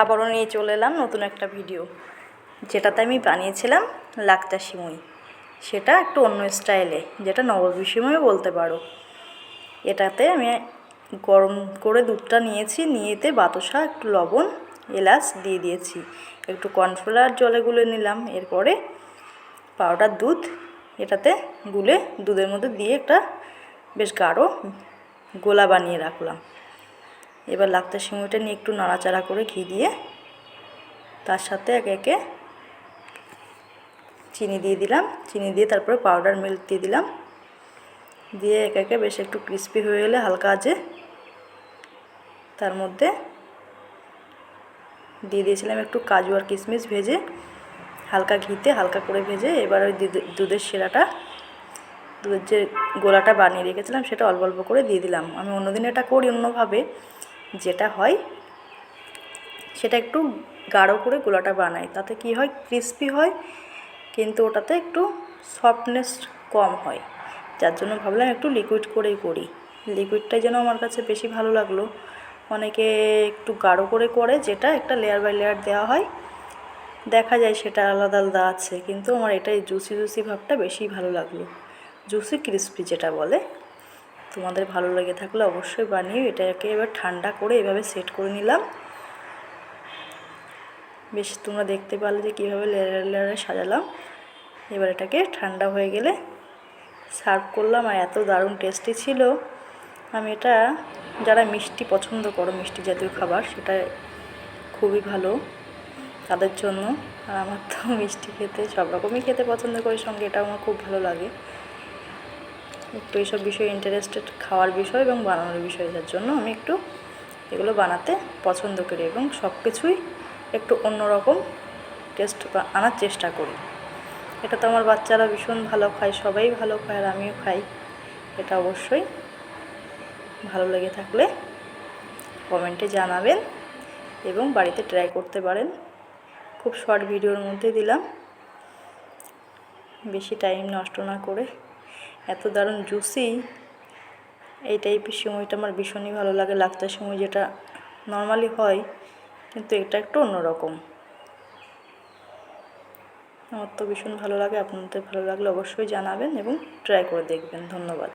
আবারও নিয়ে চলে এলাম নতুন একটা ভিডিও। যেটাতে আমি বানিয়েছিলাম লাকটা সিমুই সেটা একটু অন্য স্টাইলে, যেটা নববী সিমুই বলতে পারো। এটাতে আমি গরম করে দুধটা নিয়েছি নিয়েতে বাতাসা, একটু লবণ, এলাচ দিয়ে দিয়েছি। একটু কর্নফ্লাওয়ার জলে গুলে নিলাম। এরপরে পাউডার দুধ, এটাতে গুলে দুধের মধ্যে দিয়ে একটা বেশ গাঢ় গোলা বানিয়ে রাখলাম। এবার লাক্তা সিমুইটা নিয়ে একটু নাড়াচাড়া করে ঘি দিয়ে তার সাথে একে একে চিনি দিয়ে দিলাম। চিনি দিয়ে তারপরে পাউডার মিল্ক দিয়ে দিলাম। দিয়ে একে একে বেশ একটু ক্রিস্পি হয়ে গেলে হালকা আজে তার মধ্যে দিয়ে দিয়েছিলাম একটু কাজু আর কিশমিশ ভেজে হালকা ঘিতে হালকা করে ভেজে এবার ওই দুধের সেরাটা দুধের যে গোলাটা বানিয়ে রেখেছিলাম সেটা অল্প অল্প করে দিয়ে দিলাম। আমি অন্যদিন এটা করি অন্যভাবে। যেটা হয়, সেটা একটু গাঢ় করে গোলাটা বানাই। তাতে কি হয় ক্রিস্পি হয়, কিন্তু ওটাতে একটু সফটনেস কম হয়। যার জন্য ভাবলাম একটু লিকুইড করেই করি। লিকুইডটাই যেন আমার কাছে বেশি ভালো লাগল। অনেকে একটু গাঢ় করে করে যেটা একটা লেয়ার বাই লেয়ার দেওয়া হয়, দেখা যায় সেটা আলাদা আলাদা আছে, কিন্তু আমার এটাই জুসি জুসি ভাবটা বেশি ভালো লাগল। জুসি ক্রিস্পি যেটা বলে। তোমাদের ভালো লেগে থাকলে অবশ্যই বানিয়ে এটাকে এবার ঠান্ডা করে এভাবে সেট করে নিলাম। বেশ, তোমরা দেখতে পারলে যে কীভাবে লেয়ারে লেয়ারে সাজালাম। এবার এটাকে ঠান্ডা হয়ে গেলে সার্ভ করলাম আর এত দারুণ টেস্টি ছিল। আমি এটা, যারা মিষ্টি পছন্দ করো, মিষ্টি জাতীয় খাবার, সেটা খুবই ভালো তাদের জন্য। আর আমার তো মিষ্টি খেতে সব রকমই খেতে পছন্দ করি, সঙ্গে এটা আমার খুব ভালো লাগে। একটু এইসব বিষয়ে ইন্টারেস্টেড খাওয়ার বিষয় এবং বানানোর বিষয়, যার জন্য আমি একটু এগুলো বানাতে পছন্দ করি এবং সব কিছুই একটু অন্যরকম টেস্ট আনার চেষ্টা করি। এটা তো আমার বাচ্চারা ভীষণ ভালো খায়, সবাই ভালো খায় আর আমিও খাই। এটা অবশ্যই ভালো লেগে থাকলে কমেন্টে জানাবেন এবং বাড়িতে ট্রাই করতে পারেন। খুব শর্ট ভিডিওর মধ্যে দিলাম। বেশি টাইম নষ্ট না করে। এত দারুণ জুসি এই টাইপের সময়টা আমার ভীষণই ভালো লাগে। লাক্তার সময় যেটা নর্মালি হয়, কিন্তু এটা একটু অন্যরকম। আমার তো ভীষণ ভালো লাগে, আপনাদের ভালো লাগলে অবশ্যই জানাবেন এবং ট্রাই করে দেখবেন। ধন্যবাদ।